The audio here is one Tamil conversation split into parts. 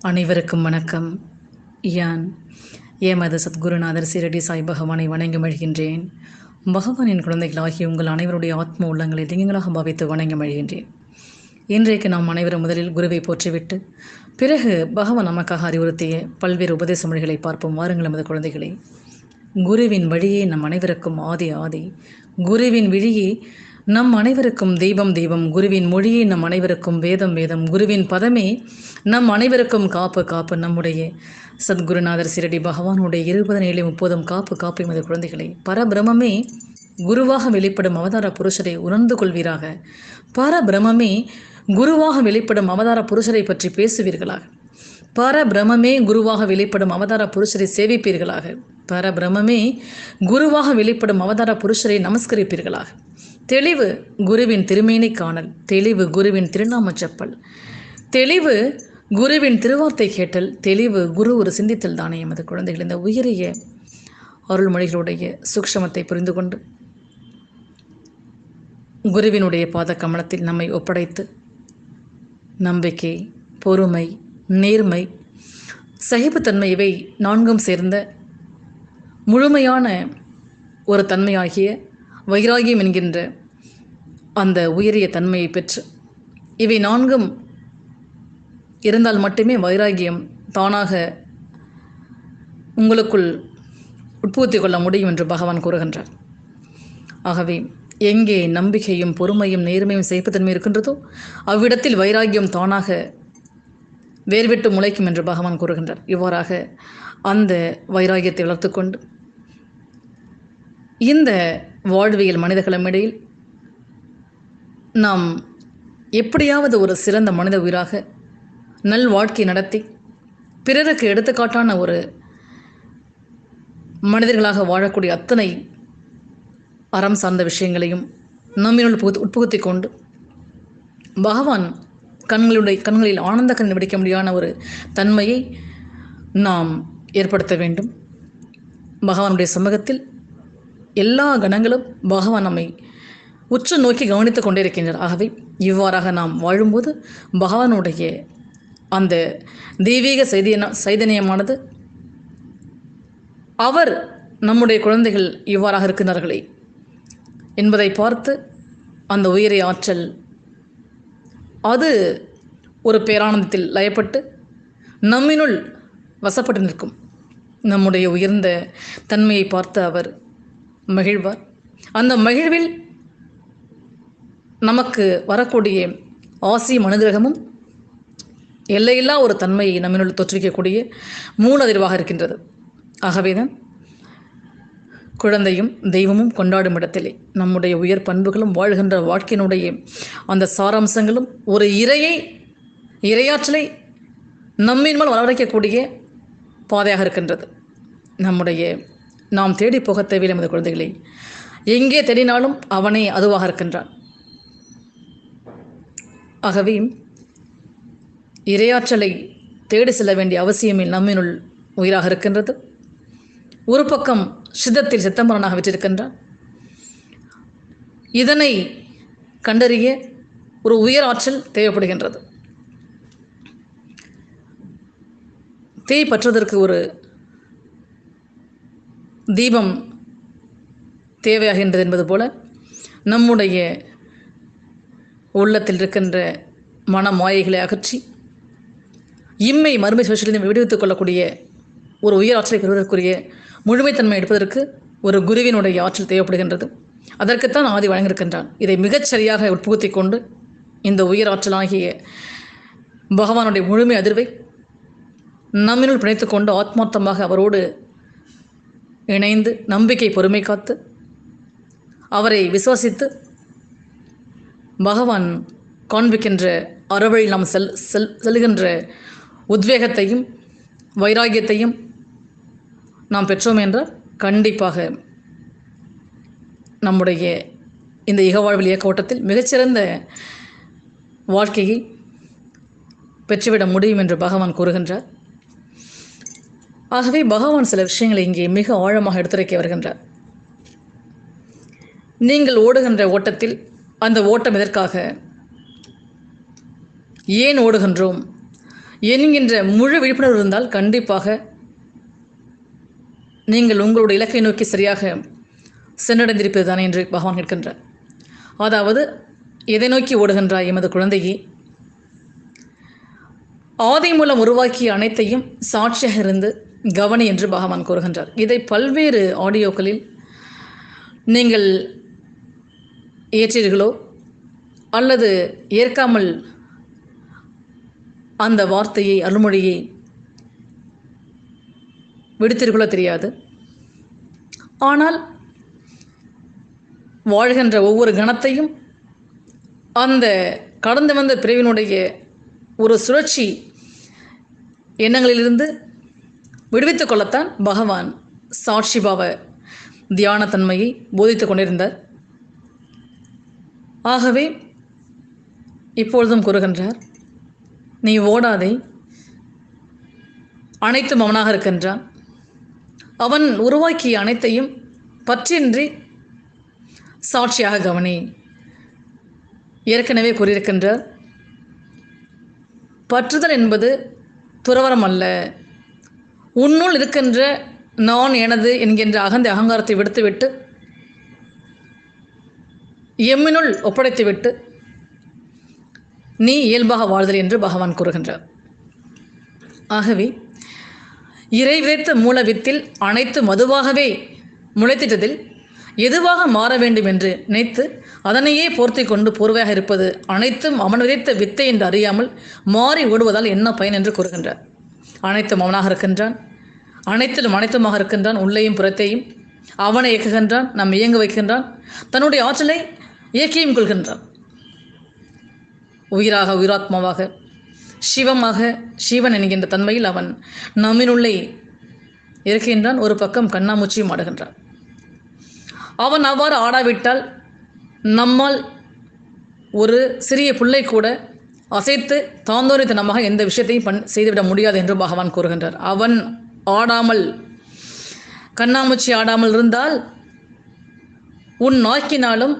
அனைவருக்கும் வணக்கம். யான் ஏமது சத்குருநாதர் சிரடி சாய் பகவானை வணங்கி மழ்கின்றேன் பகவானின் குழந்தைகளாகிய உங்கள் அனைவருடைய ஆத்ம உள்ளங்களை லிங்கங்களாக பாவித்து வணங்கி மழ்கின்றேன் இன்றைக்கு நாம் அனைவரும் முதலில் குருவை போற்றிவிட்டு பிறகு பகவான் நமக்காக அறிவுறுத்திய பல்வேறு உபதேச மொழிகளை பார்ப்போம். வாருங்கள் நமது குழந்தைகளே. குருவின் வழியே நம் அனைவருக்கும் ஆதி ஆதி. குருவின் விழியே நம் அனைவருக்கும் தெய்வம் தெய்வம். குருவின் மொழியே நம் அனைவருக்கும் வேதம் வேதம். குருவின் பதமே நம் அனைவருக்கும் காப்பு காப்பு நம்முடைய. சத்குருநாதர் சிரடி பகவானுடைய இருபது ஏழு முப்பதும் காப்பு காப்பு எமது குழந்தைகளை. பரபிரமே குருவாக வெளிப்படும் அவதார புருஷரை உணர்ந்து கொள்வீராக. பரபிரமே குருவாக வெளிப்படும் அவதார புருஷரை பற்றி பேசுவீர்களாக. பரபிரமே குருவாக வெளிப்படும் அவதார புருஷரை சேவிப்பீர்களாக. பரபிரமே குருவாக வெளிப்படும் அவதார புருஷரை நமஸ்கரிப்பீர்களாக. தெளிவு குருவின் திருமேனி காணல் தெளிவு குருவின் திருநாம செப்பல் தெளிவு குருவின் திருவார்த்தை கேட்டல் தெளிவு குரு ஒரு சிந்தித்தல் தானே எமது குழந்தைகள். இந்த உயரிய அருள்மொழிகளுடைய சூக்ஷமத்தை புரிந்து கொண்டு குருவினுடைய பாத கமலத்தில் நம்மை ஒப்படைத்து நம்பிக்கை பொறுமை நேர்மை சகிப்புத்தன்மை இவை நான்கும் சேர்ந்த முழுமையான ஒரு தன்மையாகிய வைராகியம் என்கின்ற அந்த உயரிய தன்மையை பெற்று இவை நான்கும் இருந்தால் மட்டுமே வைராகியம் தானாக உங்களுக்குள் உட்புகுத்திக் கொள்ள முடியும் என்று பகவான் கூறுகின்றார். ஆகவே எங்கே நம்பிக்கையும் பொறுமையும் நேர்மையும் சகிப்புத்தன்மை இருக்கின்றதோ அவ்விடத்தில் வைராகியம் தானாக வேர்விட்டு முளைக்கும் என்று பகவான் கூறுகின்றார். இவ்வாறாக அந்த வைராகியத்தை வளர்த்து கொண்டு இந்த வாழ்வியல் மனிதர்களிடையில் நாம் எப்படியாவது ஒரு சிறந்த மனித உயிராக நல் வாழ்க்கை நடத்தி பிறருக்கு எடுத்துக்காட்டான ஒரு மனிதர்களாக வாழக்கூடிய அத்தனை அறம் சார்ந்த விஷயங்களையும் நம்மினுள் புகுத்து உட்புகுத்தி கொண்டு பகவான் கண்களுடைய கண்களில் ஆனந்த கண் வெடிக்க முடியாத ஒரு தன்மையை நாம் ஏற்படுத்த வேண்டும். பகவானுடைய சமூகத்தில் எல்லா கணங்களும் பகவான் நம்மை உற்று நோக்கி கவனித்துக் கொண்டே இருக்கின்றார் ஆகவே இவ்வாறாக நாம் வாழும்போது பகவானுடைய அந்த தெய்வீக சைதிய சைதன்யமானது அவர் நம்முடைய குழந்தைகள் இவ்வாறாக இருக்கின்றார்களே என்பதை பார்த்து அந்த உயிரை ஆற்றல் அது ஒரு பேரானந்தத்தில் லயப்பட்டு நம்மினுள் வசப்பட்டு நிற்கும் நம்முடைய உயர்ந்த தன்மையை பார்த்து அவர் மகிழ்வார். அந்த மகிழ்வில் நமக்கு வரக்கூடிய ஆசி மனுகிரகமும் எல்லையில்லா ஒரு தன்மையை நம்மினுள் தொற்றிக்கக்கூடிய மூலதிர்வாக இருக்கின்றது. ஆகவேதான் குழந்தையும் தெய்வமும் கொண்டாடும் இடத்திலே நம்முடைய உயர் பண்புகளும் வாழ்கின்ற வாழ்க்கையினுடைய அந்த சாராம்சங்களும் ஒரு இறையை இரையாற்றலை நம்மின் மேல் வரவழைக்கக்கூடிய பாதையாக இருக்கின்றது. நம்முடைய நாம் தேடி போக தேவையில்லை நமது குழந்தைகளை. எங்கே தேடினாலும் அவனே அதுவாக இருக்கின்றான். ஆகவே இரையாற்றலை தேடி செல்ல வேண்டிய அவசியமே நம்மினுள் உயிராக இருக்கின்றது. ஒரு பக்கம் சித்தத்தில் சித்தம்பரனாக வச்சிருக்கின்றான் இதனை கண்டறிய ஒரு உயர் ஆற்றல் தேவைப்படுகின்றது. தேய் பற்றுவதற்கு ஒரு தீபம் தேவையாகின்றது என்பது போல நம்முடைய உள்ளத்தில் இருக்கின்ற மன மாயைகளை அகற்றி இம்மை மறுமை சுழற்சியிலிருந்து விடுவித்துக் கொள்ளக்கூடிய ஒரு உயர் ஆற்றலை பெறுவதற்குரிய முழுமைத்தன்மை எடுப்பதற்கு ஒரு குருவினுடைய ஆற்றல் தேவைப்படுகின்றது. அதற்குத்தான் ஆதி வழங்கியிருக்கின்றான். இதை மிகச் சரியாக உட்புகுத்தி கொண்டு இந்த உயர் ஆற்றலாகிய பகவானுடைய முழுமை அதிர்வை நம்மினுள் பிணைத்து கொண்டு ஆத்மார்த்தமாக அவரோடு இணைந்து நம்பிக்கை பொறுமை காத்து அவரை விசுவாசித்து பகவான் காண்பிக்கின்ற அறவழி நாம் செல் செல் செல்கின்ற உத்வேகத்தையும் வைராகியத்தையும் நாம் பெற்றோம் என்றால் கண்டிப்பாக நம்முடைய இந்த இகவாழ்வில் இயக்க ஓட்டத்தில் மிகச்சிறந்த வாழ்க்கையை பெற்றுவிட முடியும் என்று பகவான் கூறுகின்றார். ஆகவே பகவான் சில விஷயங்களை இங்கே மிக ஆழமாக எடுத்துரைக்க வருகின்றார். நீங்கள் ஓடுகின்ற ஓட்டத்தில் அந்த ஓட்டம் எதற்காக? ஏன் ஓடுகின்றோம்? என்கின்ற முழு விழிப்புணர்வு இருந்தால் கண்டிப்பாக நீங்கள் உங்களுடைய இலக்கை நோக்கி சரியாக சென்றடைந்திருப்பது தானே என்று பகவான் கேட்கின்றார். அதாவது எதை நோக்கி ஓடுகின்றாய் எமது குழந்தையே? ஆதி மூலம் உருவாக்கிய அனைத்தையும் சாட்சியாக இருந்து கவனி என்று பகவான் கூறுகின்றார். இதை பல்வேறு ஆடியோக்களில் நீங்கள் ஏற்றீர்களோ அல்லது ஏற்காமல் அந்த வார்த்தையை அருள்மொழியை விடுத்தீர்களோ தெரியாது. ஆனால் வாழ்கின்ற ஒவ்வொரு கணத்தையும் அந்த கடந்து வந்த பிரிவினுடைய ஒரு சுழற்சி எண்ணங்களிலிருந்து விடுவித்துக் கொள்ளத்தான் பகவான் சாட்சி பாவ தியானத்தன்மையை போதித்துக் கொண்டிருந்தார். ஆகவே இப்பொழுதும் கூறுகின்றார் நீ ஓடாதே. அனைத்தும் அவனாக இருக்கின்றான். அவன் உருவாக்கிய அனைத்தையும் பற்றின்றி சாட்சியாக கவனி. ஏற்கனவே கூறியிருக்கின்றார் பற்றுதல் என்பது துறவரம் அல்ல. உன்னுள் இருக்கின்ற நான் எனது என்கின்ற அகந்த அகங்காரத்தை விடுத்துவிட்டு எம்மினுள் ஒப்படைத்துவிட்டு நீ இயல்பாக வாழ்தல் என்று பகவான் கூறுகின்றார். ஆகவே இறை விதைத்த மூல வித்தில் அனைத்து மதுவாகவே முளைத்திட்டதில் எதுவாக மாற வேண்டும் என்று நினைத்து அதனையே போர்த்தி கொண்டு போர்வையாக இருப்பது அனைத்தும் அவன் விதைத்த வித்தை என்று அறியாமல் மாறி ஓடுவதால் என்ன பயன் என்று கூறுகின்றார். அனைத்தும் அவனாக இருக்கின்றான். அனைத்திலும் அனைத்துமாக இருக்கின்றான். உள்ளேயும் புறத்தையும் அவனை இயக்குகின்றான். நம் இயங்க வைக்கின்றான். தன்னுடைய ஆற்றலை இயக்கியும் கொள்கின்றான். உயிராக உயிராத்மாவாக சிவமாக சிவன் என்கின்ற தன்மையில் அவன் நம்மினுள்ளே இருக்கின்றான். ஒரு பக்கம் கண்ணாமூச்சியும் ஆடுகின்றான் அவன் அவ்வாறு ஆடாவிட்டால் நம்மால் ஒரு சிறிய பிள்ளை கூட அசைத்து தாந்தோரித்தனமாக எந்த விஷயத்தையும் பண் செய்துவிட முடியாது என்று பகவான் கூறுகின்றார். அவன் ஆடாமல் கண்ணாமூச்சி ஆடாமல் இருந்தால் உன் நாக்கினாலும்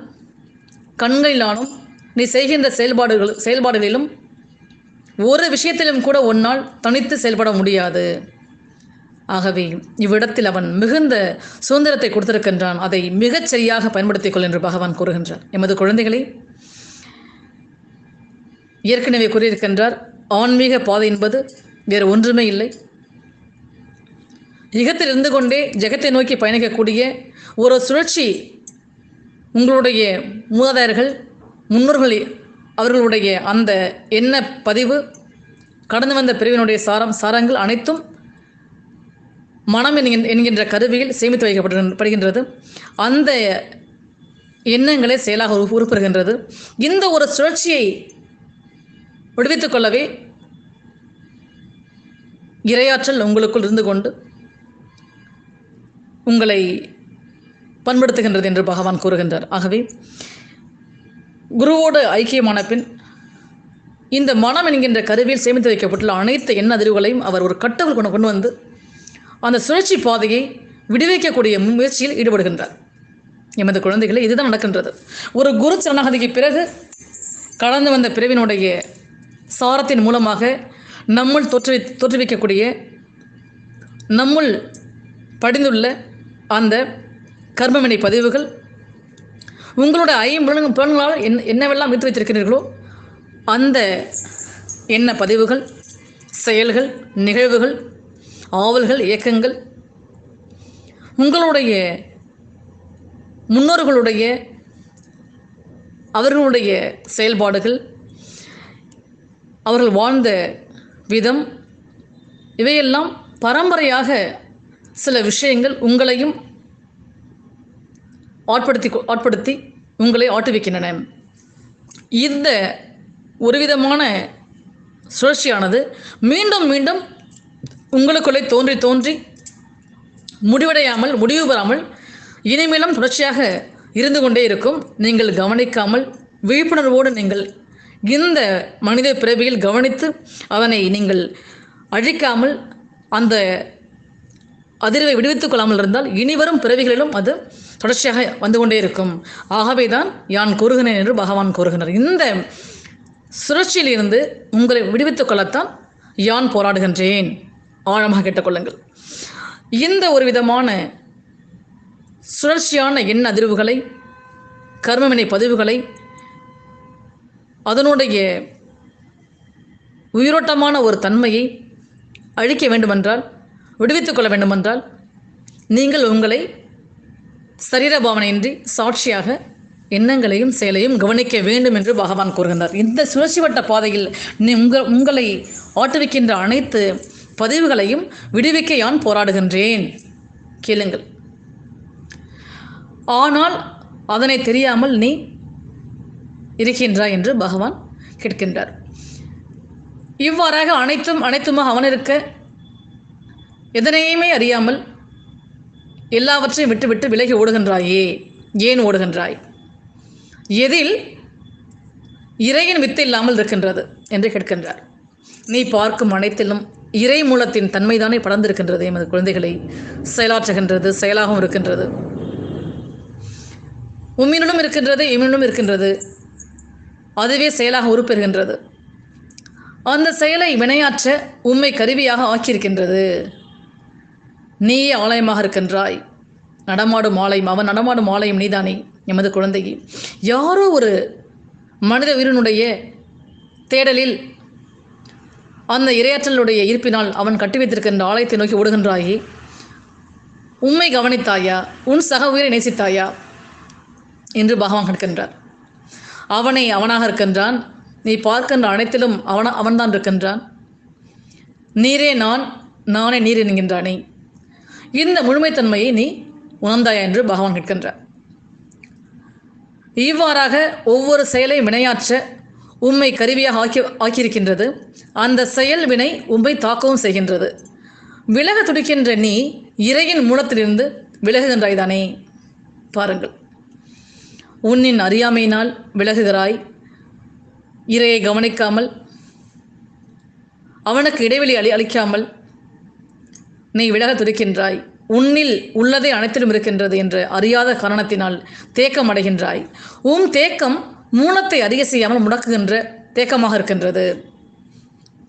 கண்களினாலும் நீ செய்கின்ற செயல்பாடுகள் செயல்பாடுகளிலும் ஒரு விஷயத்திலும் கூட உன்னால் தனித்து செயல்பட முடியாது. ஆகவே இவ்விடத்தில் அவன் மிகுந்த சுதந்திரத்தை கொடுத்திருக்கின்றான். அதை மிகச் சரியாக பயன்படுத்திக் கொள் என்று பகவான் கூறுகின்றார். எமது குழந்தைகளை ஏற்கனவே கூறியிருக்கின்றார் ஆன்மீக பாதை என்பது வேறு ஒன்றுமே இல்லை. யுகத்தில் இருந்து கொண்டே ஜெகத்தை நோக்கி பயணிக்கக்கூடிய ஒரு சுழற்சி உங்களுடைய மூதாதையர்கள் முன்னோர்களை அவர்களுடைய அந்த எண்ண பதிவு? கடந்து வந்த பிரிவினுடைய சாரம் சாரங்கள் அனைத்தும் மனம் என்கின்ற என்கின்ற கருவியில் சேமித்து வைக்கப்படுகின்றது அந்த எண்ணங்களே செயலாக உருப்பெறுகின்றது. இந்த ஒரு சுழற்சியை விடுவித்துக் கொள்ளவே இரையாற்றல் உங்களுக்குள் இருந்து கொண்டு உங்களை பண்படுத்துகின்றது என்று பகவான் கூறுகின்றார். ஆகவே குருவோடு ஐக்கியமான பின் இந்த மனம் என்கின்ற கருவியில் சேமித்து வைக்கப்பட்டுள்ள அனைத்து எண்ண அதிர்வுகளையும் அவர் ஒரு கட்டுக்குள் கொண்டு கொண்டு வந்து அந்த சுழற்சி பாதையை விடுவிக்கக்கூடிய முயற்சியில் ஈடுபடுகின்றார். எமது குழந்தைகளை இதுதான் நடக்கின்றது. ஒரு குரு சரணாகதிக்கு பிறகு கடந்து வந்த பிறவினுடைய சாரத்தின் மூலமாக நம்முள் தோற்றுவி தோற்றுவிக்கக்கூடிய நம்முள் படிந்துள்ள அந்த கர்மவினை பதிவுகள் உங்களுடைய ஐம்புலன் புலன்களால் என் என்னவெல்லாம் வித்து வைத்திருக்கிறீர்களோ அந்த எண்ண பதிவுகள் செயல்கள் நிகழ்வுகள் ஆவல்கள் இயக்கங்கள் உங்களுடைய முன்னோர்களுடைய அவர்களுடைய செயல்பாடுகள் அவர்கள் வாழ்ந்த விதம் இவையெல்லாம் பரம்பரையாக சில விஷயங்கள் உங்களையும் ஆட்படுத்தி ஆட்படுத்தி உங்களை ஆட்டுவிக்கின்றன. இந்த ஒரு விதமான சுழற்சியானது மீண்டும் மீண்டும் உங்களுக்குள்ளே தோன்றி தோன்றி முடிவடையாமல் முடிவு பெறாமல் இனிமேலும் தொடர்ச்சியாக இருந்து கொண்டே இருக்கும். நீங்கள் கவனிக்காமல் விழிப்புணர்வோடு நீங்கள் இந்த மனித பிறவியில் கவனித்து அதனை நீங்கள் அழிக்காமல் அந்த அதிர்வை விடுவித்துக் கொள்ளாமல் இருந்தால் இனிவரும் பிறவிகளிலும் அது தொடர்ச்சியாக வந்து கொண்டே இருக்கும். ஆகவே தான் யான் கூறுகிறேன் என்று பகவான் கூறுகிறார் இந்த சுழற்சியிலிருந்து உங்களை விடுவித்துக் கொள்ளத்தான் யான் போராடுகின்றேன். ஆழமாக கேட்டுக்கொள்ளுங்கள் இந்த ஒரு விதமான சுழற்சியான எண்ண அதிர்வுகளை கர்மவினை பதிவுகளை அதனுடைய உயிரோட்டமான ஒரு தன்மையை அழிக்க வேண்டுமென்றால் விடுவித்துக் கொள்ள வேண்டுமென்றால் நீங்கள் உங்களை சரீர பாவனையின்றி சாட்சியாக எண்ணங்களையும் செயலையும் கவனிக்க வேண்டும் என்று பகவான் கூறுகின்றார். இந்த சுழற்சி வட்ட பாதையில் நீ உங்கள் உங்களை ஆட்டுவிக்கின்ற அனைத்து பதிவுகளையும் விடுவிக்க யான் போராடுகின்றேன்? கேளுங்கள். ஆனால் அதனை தெரியாமல் நீ இருக்கின்றாய் என்று பகவான் கேட்கின்றார். இவ்வாறாக அனைத்தும் அனைத்துமாக அவன் இருக்க எதனையுமே அறியாமல் எல்லாவற்றையும் விட்டுவிட்டு விலகி ஓடுகின்றாயே? ஏன் ஓடுகின்றாய்? எதில் இறையின் வித்து இல்லாமல் இருக்கின்றது என்று கேட்கின்றார். நீ பார்க்கும் அனைத்திலும் இறை மூலத்தின் தன்மைதானே படர்ந்திருக்கின்றது எமது குழந்தைகளை. செயலாற்றுகின்றது செயலாகவும் இருக்கின்றது. உம்மினும் இருக்கின்றது இம்மினும் இருக்கின்றது. அதுவே செயலாக உருப்பெறுகின்றது. அந்த செயலை வினையாற்ற உம்மை கருவியாக ஆக்கியிருக்கின்றது. நீயே ஆலயமாக இருக்கின்றாய். நடமாடும் ஆலயம் அவன் நடமாடும் ஆலயம் நீதானே எமது குழந்தையே. யாரோ ஒரு மனித உயிரினுடைய தேடலில் அந்த இரையாற்றலுடைய இருப்பினால் அவன் கட்டி வைத்திருக்கின்ற ஆலயத்தை நோக்கி ஓடுகின்றாயே. உண்மை கவனித்தாயா? உன் சக உயிரை நேசித்தாயா? என்று பகவான் கேட்கின்றார். அவனை அவனாக இருக்கின்றான். நீ பார்க்கின்ற அனைத்திலும் அவன அவன்தான் இருக்கின்றான். நீரே நான் நானே நீர் என்கின்றானே. இந்த முழுமைத்தன்மையை நீ உணர்ந்தாயா என்று பகவான் கேட்கின்றார். இவ்வாறாக ஒவ்வொரு செயலை வினையாற்ற உம்மை கருவியாக ஆக்கி ஆக்கியிருக்கின்றது. அந்த செயல் வினை உம்மை தாக்கவும் செய்கின்றது. விலக துடிக்கின்ற நீ இறையின் மூலத்திலிருந்து விலகுகின்றாய் தானே பாருங்கள். உன்னின் அறியாமையினால் விலகுகிறாய். இறையை கவனிக்காமல் அவனுக்கு இடைவெளி அளி அளிக்காமல் நீ விலக துடிக்கின்றாய். உன்னில் உள்ளதே அனைத்திலும் இருக்கின்றது என்று அறியாத காரணத்தினால் தேக்கம் அடைகின்றாய் உம் தேக்கம் மூலத்தை அறிய செய்யாமல் முடக்குகின்ற தேக்கமாக இருக்கின்றது.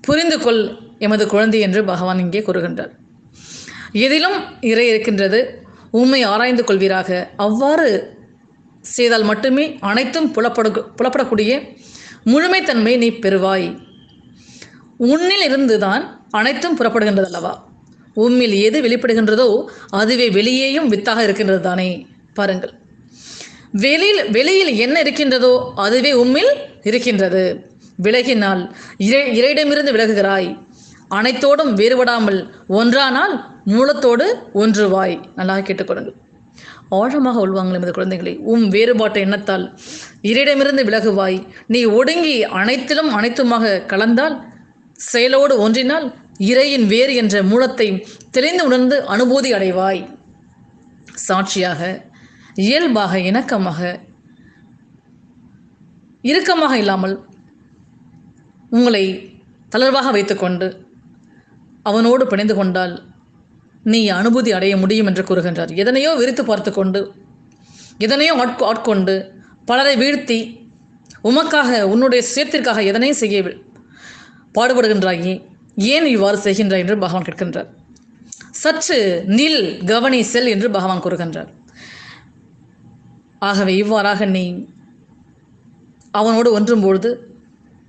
புரிந்து கொள் எமது குழந்தை என்று பகவான் இங்கே கூறுகின்றார். எதிலும் இறை இருக்கின்றது. உண்மை ஆராய்ந்து கொள்வீராக. அவ்வாறு செய்தால் மட்டுமே அனைத்தும் புலப்படு புலப்படக்கூடிய முழுமைத்தன்மை நீ பெறுவாய். உன்னில் இருந்துதான் அனைத்தும் புறப்படுகின்றது அல்லவா உம்மில் எது வெளிப்படுகின்றதோ அதுவே வெளியேயும் வித்தாக இருக்கின்றது தானே? பாருங்கள். வெளியில் வெளியில் என்ன இருக்கின்றதோ அதுவே உம்மில் இருக்கின்றது. விலகினால் இறை இறையிடமிருந்து விலகுகிறாய். அனைத்தோடும் வேறுபடாமல் ஒன்றானால் மூலத்தோடு ஒன்றுவாய். நல்லா கேட்டுக்கொள்ளுங்கள். ஆழமாக உள்வாங்கள் எமது குழந்தைகளை உம் வேறுபாட்டு எண்ணத்தால் இறையிடமிருந்து விலகுவாய். நீ ஒடுங்கி அனைத்திலும் அனைத்துமாக கலந்தால் செயலோடு ஒன்றினால் இறையின் வேறு என்ற மூலத்தை தெளிந்து உணர்ந்து அனுபூதி அடைவாய். சாட்சியாக இயல்பாக இணக்கமாக இறுக்கமாக இல்லாமல் உங்களை தளர்வாக வைத்துக்கொண்டு அவனோடு பிணைந்து கொண்டால் நீ அனுபூதி அடைய முடியும் என்று கூறுகின்றார். எதனையோ விரித்து பார்த்து கொண்டு எதனையோ ஆட்கொ ஆட்கொண்டு பலரை வீழ்த்தி உமக்காக உன்னுடைய சேத்திற்காக எதனையும் செய்ய வி- பாடுபடுகின்றாயே. ஏன் இவ்வாறு செய்கின்றாய் என்று பகவான் கேட்கின்றார். சற்று நில் கவனி செல் என்று பகவான் கூறுகின்றார். ஆகவே இவ்வாறாக நீ அவனோடு ஒன்றும் பொழுது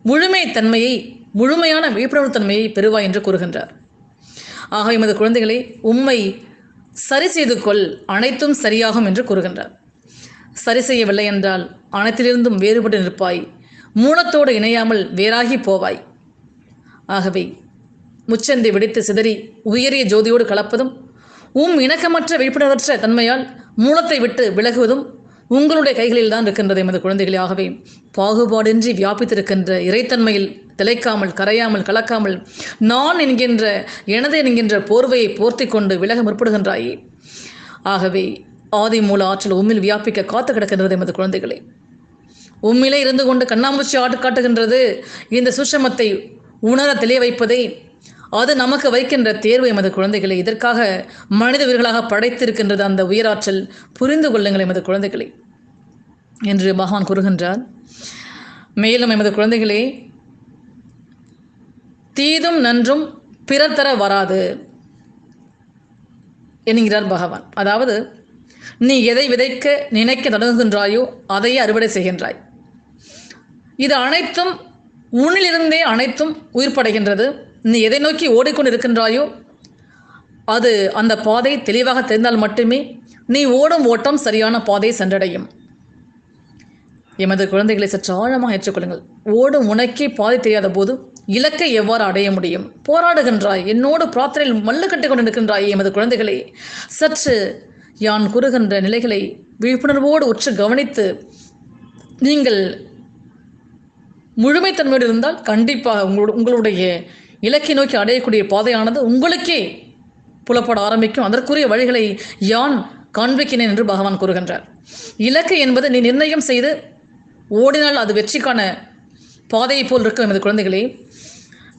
முழுமை தன்மையை முழுமையான விழிப்புணர்வு தன்மையை பெறுவாய் என்று கூறுகின்றார். ஆக எமது குழந்தைகளை உம்மை சரி செய்து கொள் அனைத்தும் சரியாகும் என்று கூறுகின்றார். சரி செய்யவில்லை என்றால் அனைத்திலிருந்தும் வேறுபட்டு நிற்பாய் மூலத்தோடு இணையாமல் வேறாகி போவாய். ஆகவே முச்சந்தி வெடித்து சிதறி உயரிய ஜோதியோடு கலப்பதும் உம் இணக்கமற்ற விழிப்புணர்வற்ற தன்மையால் மூலத்தை விட்டு விலகுவதும் உங்களுடைய கைகளில் தான் இருக்கின்றது எமது குழந்தைகளே. ஆகவே பாகுபாடின்றி வியாபித்திருக்கின்ற இறைத்தன்மையில் திளைக்காமல் கரையாமல் கலக்காமல் நான் என்கின்ற எனது என்கின்ற போர்வையை போர்த்தி கொண்டு விலக முற்படுகின்றாயே. ஆகவே ஆதி மூல ஆற்றல் உம்மில் வியாபிக்க காத்து கிடக்கின்றது எமது குழந்தைகளே. உம்மிலே இருந்து கொண்டு கண்ணாமூச்சி ஆட்டு காட்டுகின்றது. இந்த சுஷமத்தை உணர தெளிய வைப்பதை அது நமக்கு வைக்கின்ற தேர்வு எமது குழந்தைகளை. இதற்காக மனித உயிர்களாக படைத்திருக்கின்றது அந்த உயிராற்றல். புரிந்து கொள்ளுங்கள் எமது குழந்தைகளை. என்று பகவான் கூறுகின்றார். மேலும் எமது குழந்தைகளே தீதும் நன்றும் பிறர் தர வராது என்கிறார் பகவான். அதாவது நீ எதை விதைக்க நினைக்க தொடங்குகின்றாயோ அதையே அறுவடை செய்கின்றாய். இது அனைத்தும் உன்னிலிருந்தே அனைத்தும் உயிர் படைகின்றது நீ எதை நோக்கி ஓடிக்கொண்டு இருக்கின்றாயோ அது அந்த பாதை தெளிவாக தெரிந்தால் மட்டுமே நீ ஓடும் ஓட்டம் சரியான பாதை சென்றடையும். எமது குழந்தைகளை சற்று ஆழமாக ஏற்றுக்கொள்ளுங்கள். ஓடும் உனக்கே பாதை தெரியாத போது இலக்கை எவ்வாறு அடைய முடியும்? போராடுகின்றாய் என்னோடு பிரார்த்தனையில் மல்லு கட்டிக்கொண்டு நிற்கின்றாய் எமது குழந்தைகளை. சற்று யான் கூறுகின்ற நிலைகளை விழிப்புணர்வோடு உற்று கவனித்து நீங்கள் முழுமைத்தன்மையோடு இருந்தால் கண்டிப்பாக உங்களோட உங்களுடைய இலக்கை நோக்கி அடையக்கூடிய பாதையானது உங்களுக்கே புலப்பட ஆரம்பிக்கும். அதற்குரிய வழிகளை யான் காண்பிக்கிறேன் என்று பகவான் கூறுகின்றார். இலக்கு என்பது நீ நிர்ணயம் செய்து ஓடினால் அது வெற்றிக்கான பாதையை போல் இருக்கும் எனது குழந்தைகளே.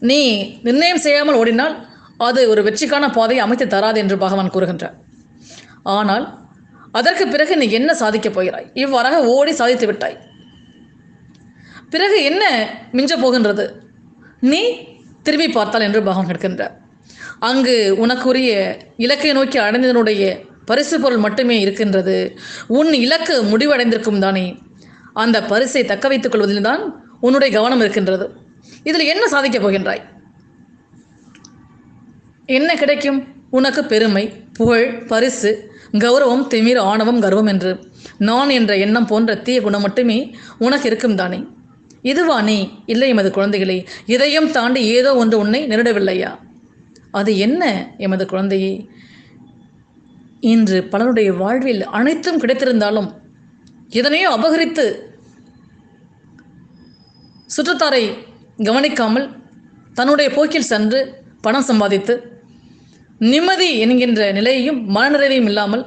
நீ நிர்ணயம் செய்யாமல் ஓடினால் அது ஒரு வெற்றிக்கான பாதையை அமைத்து தராது என்று பகவான் கூறுகின்றார். ஆனால் அதற்கு பிறகு நீ என்ன சாதிக்கப் போகிறாய்? இவ்வாறாக ஓடி சாதித்து விட்டாய். பிறகு என்ன மிஞ்ச போகின்றது? நீ திரும்பி பார்த்தால் என்று பாகம் கேட்கின்றார் அங்கு உனக்குரிய இலக்கை நோக்கி அடைந்ததனுடைய பரிசு பொருள் மட்டுமே இருக்கின்றது. உன் இலக்கு முடிவடைந்திருக்கும் தானே. அந்த பரிசை தக்க வைத்துக் கொள்வதில் தான் உன்னுடைய கவனம் இருக்கின்றது. இதில் என்ன சாதிக்கப் போகின்றாய்? என்ன கிடைக்கும்? உனக்கு பெருமை புகழ் பரிசு கௌரவம் திமிர் ஆணவம் கர்வம் என்று. நான் என்ற எண்ணம் போன்ற தீய குணம் மட்டுமே உனக்கு இருக்கும் தானே. இதுவா நீ? இல்லை எமது குழந்தைகளே இதையும் தாண்டி ஏதோ ஒன்று உன்னை நெருடவில்லையா? அது என்ன எமது குழந்தையே? இன்று பலருடைய வாழ்வில் அனைத்தும் கிடைத்திருந்தாலும் இதனையும் அபகரித்து சுற்றத்தாரை கவனிக்காமல் தன்னுடைய போக்கில் சென்று பணம் சம்பாதித்து நிம்மதி என்கின்ற நிலையையும் மனநிறைவையும் இல்லாமல்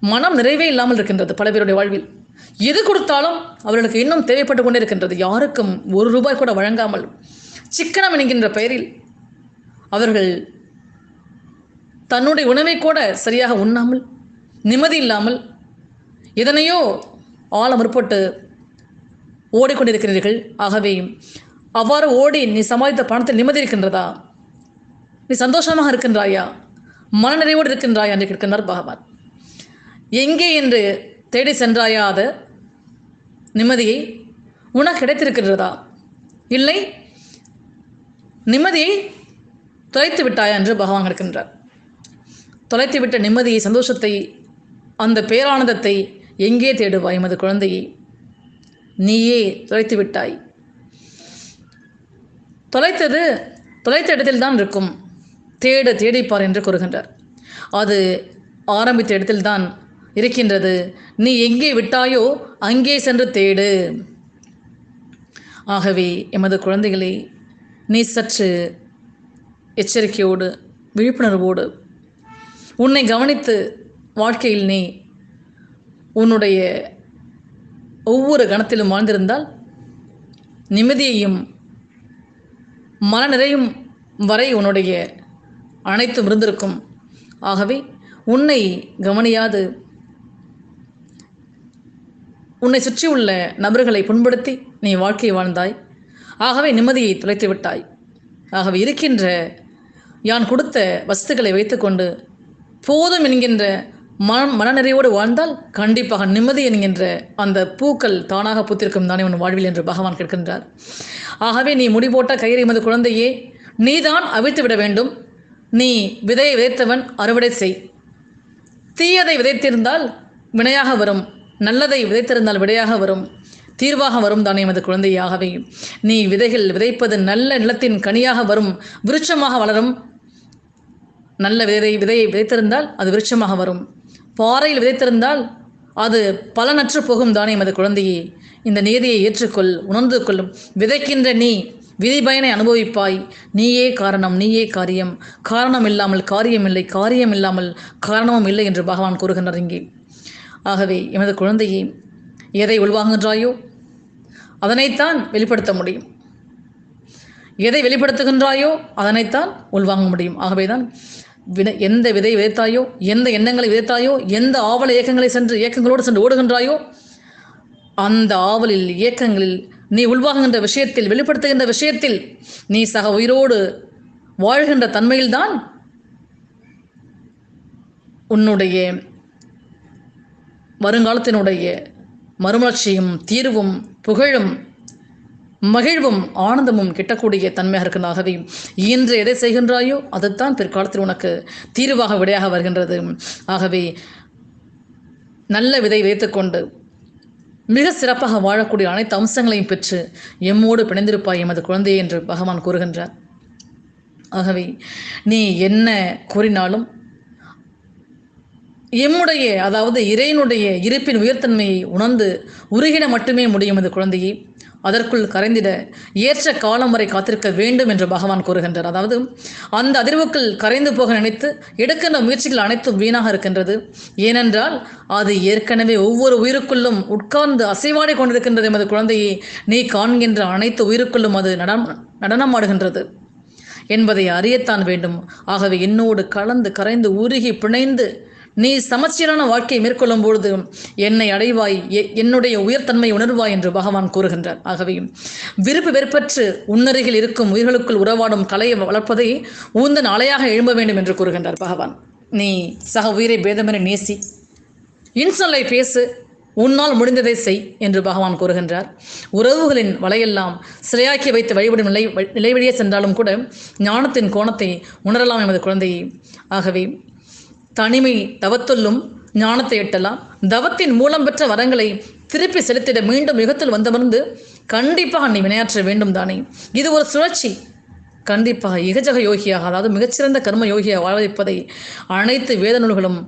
மனம் நிறைவே இல்லாமல் இருக்கின்றது பல பேருடைய வாழ்வில். எது கொடுத்தாலும் அவர்களுக்கு இன்னும் தேவைப்பட்டு கொண்டே இருக்கின்றது யாருக்கும் ஒரு ரூபாய் கூட வழங்காமல் சிக்கனம் என்கின்ற பெயரில் அவர்கள் தன்னுடைய உணவை கூட சரியாக உண்ணாமல் நிம்மதி இல்லாமல் எதனையோ ஆழ முற்பட்டு ஓடிக்கொண்டிருக்கிறீர்கள். ஆகவே அவ்வாறு ஓடி நீ சமாளித்த பணத்தில் நிம்மதி இருக்கின்றதா? நீ சந்தோஷமாக இருக்கின்றாயா? மனநிறைவோடு இருக்கின்றாயா? என்று கேட்கின்றார் பகவான். எங்கே என்று தேடி சென்றாயா அது? நிம்மதியை உனக்கு கிடைத்திருக்கிறதா இல்லை நிம்மதியை தொலைத்து விட்டாயா என்று பகவான் கேட்கின்றார். தொலைத்து விட்ட நிம்மதியை சந்தோஷத்தை அந்த பேரானந்தத்தை எங்கே தேடுவாய் எமது குழந்தையை? நீயே தொலைத்து விட்டாய். தொலைத்தது தொலைத்த இடத்தில் தான் இருக்கும். தேட தேடிப்பார் என்று கூறுகின்றார். அது ஆரம்பித்த இடத்தில் தான் இருக்கின்றது. நீ எங்கே விட்டாயோ அங்கே சென்று தேடு. ஆகவே எமது குழந்தைகளை நீ சற்று எச்சரிக்கையோடு விழிப்புணர்வோடு உன்னை கவனித்து வாழ்க்கையில் நீ உன்னுடைய ஒவ்வொரு கணத்திலும் வாழ்ந்திருந்தால் நிம்மதியையும் மனநிறையும் வரை உன்னுடைய அனைத்தும் இருந்திருக்கும். ஆகவே உன்னை கவனியாது. உன்னை சுற்றி உள்ள நபர்களை புண்படுத்தி நீ வாழ்க்கை வாழ்ந்தாய். ஆகவே நிம்மதியை தொலைத்து விட்டாய். ஆகவே இருக்கின்ற யான் கொடுத்த வஸ்துக்களை வைத்துக்கொண்டு போதும் என்கின்ற மன மனநிறைவோடு வாழ்ந்தால் கண்டிப்பாக நிம்மதி என்கின்ற அந்த பூக்கள் தானாக பூத்திருக்கும் தானே உன் வாழ்வில் என்று பகவான் கேட்கின்றார். ஆகவே நீ முடி போட்டால் கயிறு எமது குழந்தையே நீதான் அவிழ்த்து விட வேண்டும். நீ விதையை விதைத்தவன் அறுவடை செய். தீயதை விதைத்திருந்தால் வினையாக வரும். நல்லதை விதைத்திருந்தால் விடையாக வரும் தீர்வாக வரும் தானே எமது குழந்தையாகவே. நீ விதைகள் விதைப்பது நல்ல நிலத்தின் கனியாக வரும் விருட்சமாக வளரும். நல்ல விதை விதையை விதைத்திருந்தால் அது விருட்சமாக வரும். பாறையில் விதைத்திருந்தால் அது பலனற்று போகும் தானே எமது குழந்தையே. இந்த நீதியை ஏற்றுக்கொள் உணர்ந்து கொள்ளும் விதைக்கின்ற நீ விதி பயனை அனுபவிப்பாய். நீயே காரணம் நீயே காரியம். காரணம் இல்லாமல் காரியம் இல்லை காரியம் இல்லாமல் காரணமும் இல்லை என்று பகவான் கூறுகின்றார் இங்கே. ஆகவே எமது குழந்தையை எதை உள்வாங்குகின்றாயோ அதனைத்தான் வெளிப்படுத்த முடியும். எதை வெளிப்படுத்துகின்றாயோ அதனைத்தான் உள்வாங்க முடியும். ஆகவேதான் விதை எந்த விதை விதைத்தாயோ எந்த எண்ணங்களை விதைத்தாயோ எந்த ஆவல இயக்கங்களை சென்று இயக்கங்களோடு சென்று ஓடுகின்றாயோ அந்த ஆவலில் இயக்கங்களில் நீ உள்வாங்குகின்ற விஷயத்தில் வெளிப்படுத்துகின்ற விஷயத்தில் நீ சக உயிரோடு வாழ்கின்ற தன்மையில்தான் உன்னுடைய வருங்காலத்தினுடைய மறுமலர்ச்சியும் தீர்வும் புகழும் மகிழ்வும் ஆனந்தமும் கிட்டக்கூடிய தன்மையாக இருக்கிறதாகவே இன்று எதை செய்கின்றாயோ அதுதான் பிற்காலத்தில் உனக்கு தீர்வாக விடையாக வருகின்றது. ஆகவே நல்ல விதை வைத்துக்கொண்டு மிக சிறப்பாக வாழக்கூடிய அனைத்து அம்சங்களையும் பெற்று எம்மோடு பிணைந்திருப்பாய் எமது குழந்தையை என்று பகவான் கூறுகின்றார். ஆகவே நீ என்ன கூறினாலும் எம்முடைய அதாவது இறையினுடைய இருப்பின் உயர்த்தன்மையை உணர்ந்து உருகிட மட்டுமே முடியும் இந்த குழந்தையை. அதற்குள் கரைந்திட ஏற்ற காலம் வரை காத்திருக்க வேண்டும் என்று பகவான் கூறுகின்றார். அதாவது அந்த அதிர்வுக்குள் கரைந்து போக நினைத்து எடுக்கின்ற முயற்சிகள் அனைத்தும் வீணாக இருக்கின்றது. ஏனென்றால் அது ஏற்கனவே ஒவ்வொரு உயிருக்குள்ளும் உட்கார்ந்து அசைவாடி கொண்டிருக்கின்றது எமது குழந்தையை. நீ காண்கின்ற அனைத்து உயிருக்குள்ளும் அது நடம் நடனமாடுகின்றது என்பதை அறியத்தான் வேண்டும். ஆகவே என்னோடு கலந்து கரைந்து உருகி பிணைந்து நீ சமச்சீரான வாழ்க்கையை மேற்கொள்ளும் பொழுது என்னை அடைவாய் எ- என்னுடைய உயர்தன்மை உணர்வாய் என்று பகவான் கூறுகின்றார். ஆகவே விருப்பு வெறுப்பற்று உன்னருகில் இருக்கும் உயிர்களுக்குள் உறவாடும் கலையை வளர்ப்பதை ஊந்தன் அலையாக எழும்ப வேண்டும் என்று கூறுகின்றார் பகவான். நீ சக உயிரை பேதமென நேசி இன்சொல்லை பேசு உன்னால் முடிந்ததை செய் என்று பகவான் கூறுகின்றார். உறவுகளின் வலையெல்லாம் சிலையாக்கி வைத்து வழிபடும் நிலை நிலைவழியே சென்றாலும் கூட ஞானத்தின் கோணத்தை உணரலாம் எமது குழந்தையை. ஆகவே தனிமை தவத்துள்ளும் ஞானத்தை எட்டலாம். தவத்தின் மூலம் பெற்ற வரங்களை திருப்பி செலுத்திட மீண்டும் யுகத்தில் வந்தமர்ந்து கண்டிப்பாக நீ வினையாற்ற வேண்டும் தானே. இது ஒரு சுழற்சி. கண்டிப்பாக இகஜக யோகியாக அதாவது மிகச்சிறந்த கர்ம யோகியாக வாழவிப்பதை அனைத்து வேத நூல்களும்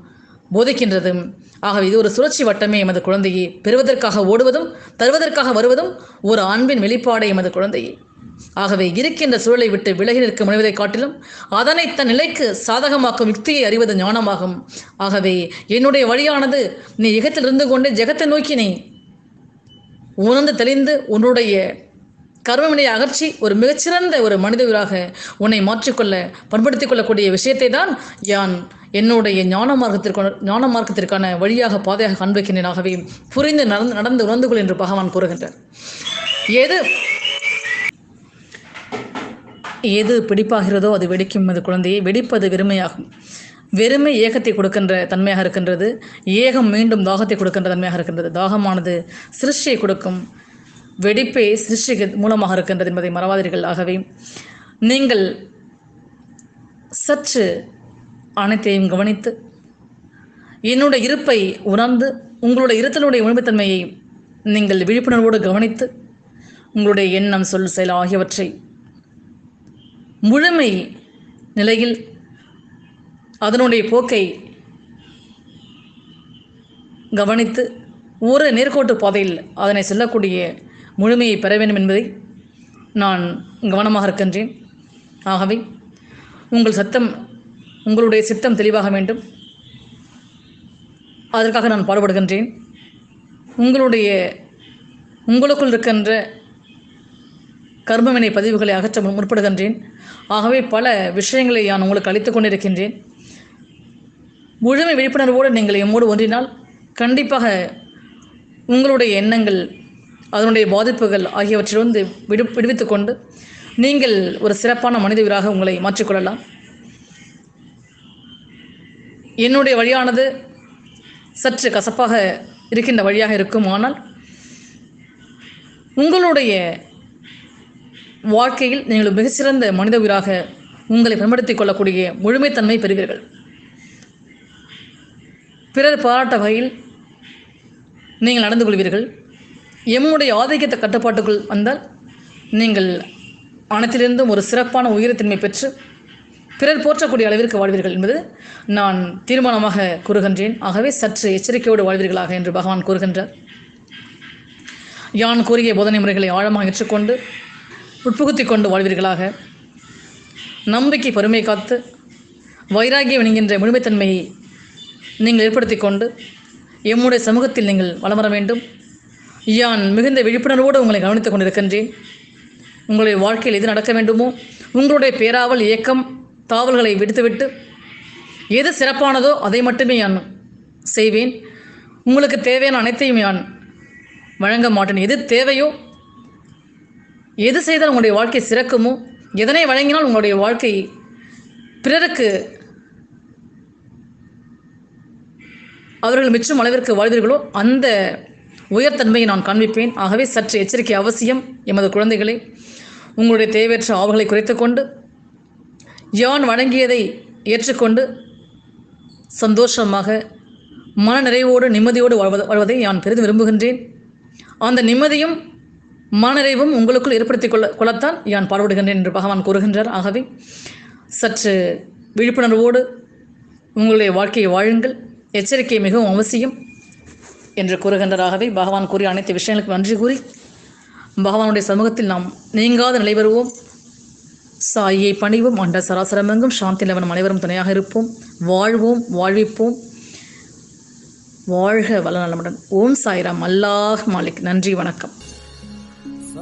போதிக்கின்றது. ஆகவே இது ஒரு சுழற்சி வட்டமே எமது குழந்தையை. பெறுவதற்காக ஓடுவதும் தருவதற்காக வருவதும் ஒரு அன்பின் வெளிப்பாடே எமது குழந்தையை. ஆகவே இருக்கின்ற சூழலை விட்டு விலகி நிற்க முனைவதை காட்டிலும் அதனை தன் நிலைக்கு சாதகமாக்கும் யுக்தியை அறிவது ஞானமாகும். ஆகவே என்னுடைய வழியானது நீ இகத்தில் இருந்து கொண்டே ஜெகத்தை நோக்கி நீ உணர்ந்து தெளிந்து உன்னுடைய கர்மவினையை அகற்றி ஒரு மிகச்சிறந்த ஒரு மனித உயிராக உன்னை மாற்றிக்கொள்ள பண்படுத்திக் கொள்ளக்கூடிய விஷயத்தை தான் யான் என்னுடைய ஞான மார்க்கத்திற்கான ஞான மார்க்கத்திற்கான வழியாக பாதையாக காண்பிக்கின்றேன். ஆகவே புரிந்து நடந்து நடந்து உணர்ந்து கொள் என்று பகவான் கூறுகின்றார். எது எது பிடிப்பாகிறதோ அது வெடிக்கும். அது குழந்தையை வெடிப்பது வெறுமையாகும். வெறுமை ஏகத்தை கொடுக்கின்ற தன்மையாக இருக்கின்றது. ஏகம் மீண்டும் தாகத்தை கொடுக்கின்ற தன்மையாக இருக்கின்றது. தாகமானது சிருஷ்டியை கொடுக்கும். வெடிப்பே சிருஷ்டிக்கு மூலமாக இருக்கின்றது என்பதை மறவாதீர்கள். ஆகவே நீங்கள் சற்று அனைத்தையும் கவனித்து என்னுடைய இருப்பை உணர்ந்து உங்களுடைய இருத்தலுடைய உண்மைத்தன்மையை நீங்கள் விழிப்புணர்வோடு கவனித்து உங்களுடைய எண்ணம் சொல் செயல் ஆகியவற்றை முழுமை நிலையில் அதனுடைய போக்கை கவனித்து ஒரு நேர்கோட்டு பாதையில் அதனை செல்லக்கூடிய முழுமையை பெற வேண்டும் என்பதை நான் கவனமாக இருக்கின்றேன். ஆகவே உங்கள் சத்தம் உங்களுடைய சித்தம் தெளிவாக வேண்டும். அதற்காக நான் பாடுபடுகின்றேன். உங்களுடைய உங்களுக்குள் இருக்கின்ற கர்மவினை பதிவுகளை அகற்ற முற்படுகின்றேன். ஆகவே பல விஷயங்களை நான் உங்களுக்கு அளித்து கொண்டிருக்கின்றேன். முழுமை விழிப்புணர்வோடு நீங்கள் எம்மோடு ஒன்றினால் கண்டிப்பாக உங்களுடைய எண்ணங்கள் அதனுடைய பாதிப்புகள் ஆகியவற்றிலிருந்து விடு விடுவித்து கொண்டு நீங்கள் ஒரு சிறப்பான மனித உங்களை மாற்றிக்கொள்ளலாம் என்னுடைய வழியானது சற்று கசப்பாக இருக்கின்ற வழியாக இருக்கும் ஆனால் உங்களுடைய வாழ்க்கையில் நீங்கள் மிகச்சிறந்த மனித உயிராக உங்களை பயன்படுத்திக் கொள்ளக்கூடிய முழுமைத்தன்மை பெறுவீர்கள். பிறர் பாராட்ட வகையில் நீங்கள் நடந்து கொள்வீர்கள். எம்முடைய ஆதிக்கத்தை கட்டுப்பாட்டுக்குள் வந்தால் நீங்கள் அனைத்திலிருந்தும் ஒரு சிறப்பான உயிரத்தன்மை பெற்று பிறர் போற்றக்கூடிய அளவிற்கு வாழ்வீர்கள் என்பது நான் தீர்மானமாக கூறுகின்றேன். ஆகவே சற்று எச்சரிக்கையோடு வாழ்வீர்களாக என்று பகவான் கூறுகின்றார். யான் கூறிய போதனை முறைகளை ஆழமாக ஏற்றுக்கொண்டு உட்புகுத்தி கொண்டு வாழ்வீர்களாக. நம்பிக்கை பொறுமை காத்து வைராகியம் என்கின்ற முழுமைத்தன்மையை நீங்கள் ஏற்படுத்தி கொண்டு எம்முடைய சமூகத்தில் நீங்கள் வளம் வர வேண்டும். யான் மிகுந்த விழிப்புணர்வோடு உங்களை கவனித்துக் கொண்டிருக்கின்றேன். உங்களுடைய வாழ்க்கையில் எது நடக்க வேண்டுமோ உங்களுடைய பேராவல் இயக்கம் தாவல்களை விடுத்துவிட்டு எது சிறப்பானதோ அதை மட்டுமே நான் செய்வேன். உங்களுக்கு தேவையான அனைத்தையும் நான் வழங்க மாட்டேன். எது தேவையோ எது செய்தால் உங்களுடைய வாழ்க்கை சிறக்குமோ எதனை வழங்கினால் உங்களுடைய வாழ்க்கை பிறருக்கு அவர்கள் மிச்சம் அளவிற்கு வாழ்வீர்களோ அந்த உயர்தன்மையை நான் காண்பிப்பேன். ஆகவே சற்று எச்சரிக்கை அவசியம். எமது குழந்தைகளை உங்களுடைய தேவையற்ற ஆவல்களை குறைத்துக்கொண்டு யான் வழங்கியதை ஏற்றுக்கொண்டு சந்தோஷமாக மன நிறைவோடு நிம்மதியோடு வாழ்வதை நான் பெரிதும் விரும்புகின்றேன். அந்த நிம்மதியும் மனநிறைவும் உங்களுக்குள் ஏற்படுத்திக் கொள்ள கொள்ளத்தான் யான் பாடுபடுகின்றேன் என்று பகவான் கூறுகின்றார். ஆகவே சற்று விழிப்புணர்வோடு உங்களுடைய வாழ்க்கையை வாழுங்கள். எச்சரிக்கை மிகவும் அவசியம் என்று கூறுகின்றதாகவே பகவான் கூறிய அனைத்து விஷயங்களுக்கு நன்றி கூறி பகவானுடைய சமூகத்தில் நாம் நீங்காத நிலை பெறுவோம் சாயை பணிவும். அண்ட சராசரமெங்கும் சாந்தி நிலவனம் அனைவரும் துணையாக இருப்போம். வாழ்வோம் வாழ்விப்போம். வாழ்க வள நலமுடன் ஓம் சாய்ராம். அல்லாஹ் மாலிக். நன்றி வணக்கம்.